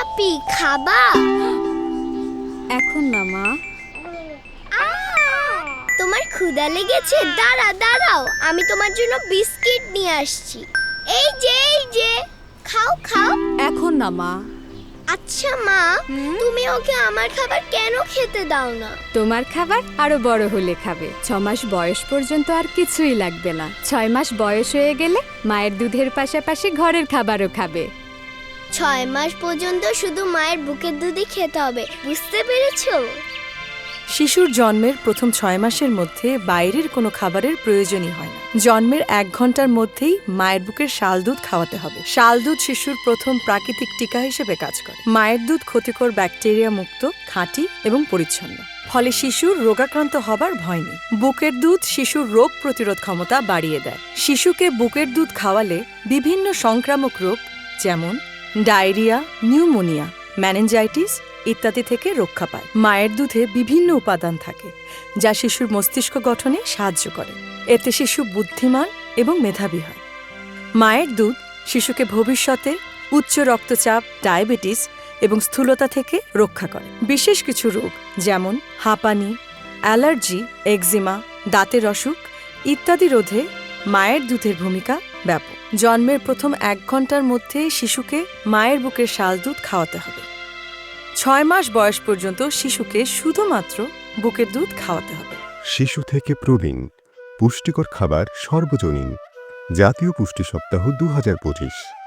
জিলাপি খাবা? এখন না মা। তোমার ক্ষুধা লেগেছে? দাঁড়া দাঁড়াও। আমি তোমার জন্য বিস্কিট নিয়ে আসছি। এই যে এই যে। খাও খাও। এখন না মা। আচ্ছা মা তুমি ওকে আমার খাবার কেন খেতে দাও না? তোমার খাবার আরও বড় হলে খাবে। ছ মাস বয়স পর্যন্ত আর কিছুই লাগবে না। ছয় মাস বয়স হয়ে গেলে মায়ের দুধের পাশাপাশি ঘরের খাবারও খাবে। ছয় মাস পর্যন্ত শুধু মায়ের বুকের দুধই খেতে হবে, বুঝতে পেরেছ? শিশুর জন্মের প্রথম ছয় মাসের মধ্যে বাইরের কোনো খাবারের প্রয়োজনই হয় না। জন্মের এক ঘণ্টার মধ্যেই মায়ের বুকের শাল দুধ খাওয়াতে হবে। শাল দুধ শিশুর প্রথম প্রাকৃতিক টিকা হিসেবে কাজ করে। মায়ের দুধ ক্ষতিকর ব্যাকটেরিয়া মুক্ত, খাঁটি এবং পরিচ্ছন্ন। ফলে শিশুর রোগাক্রান্ত হবার ভয় নেই। বুকের দুধ শিশুর রোগ প্রতিরোধ ক্ষমতা বাড়িয়ে দেয়। শিশুকে বুকের দুধ খাওয়ালে বিভিন্ন সংক্রামক রোগ, যেমন ডায়রিয়া, নিউমোনিয়া ম্যানেঞ্জাইটিস ইত্যাদি থেকে রক্ষা পায়। মায়ের দুধে বিভিন্ন উপাদান থাকে, যা শিশুর মস্তিষ্ক গঠনে সাহায্য করে। এতে শিশু বুদ্ধিমান এবং মেধাবী হয়। মায়ের দুধ শিশুকে ভবিষ্যতে উচ্চ রক্তচাপ, ডায়াবেটিস এবং স্থূলতা থেকে রক্ষা করে। বিশেষ কিছু রোগ যেমন হাঁপানি, অ্যালার্জি একজিমা দাঁতের অসুখ ইত্যাদি রোধে মায়ের দুধের ভূমিকা ব্যাপক। জন্মের প্রথম এক ঘণ্টার মধ্যে শিশুকে মায়ের বুকের শাল দুধ খাওয়াতে হবে। ছয় মাস বয়স পর্যন্ত শিশুকে শুধুমাত্র বুকের দুধ খাওয়াতে হবে। শিশু থেকে প্রবীণ, পুষ্টিকর খাবার সর্বজনীন। জাতীয় পুষ্টি সপ্তাহ দু হাজার পঁচিশ।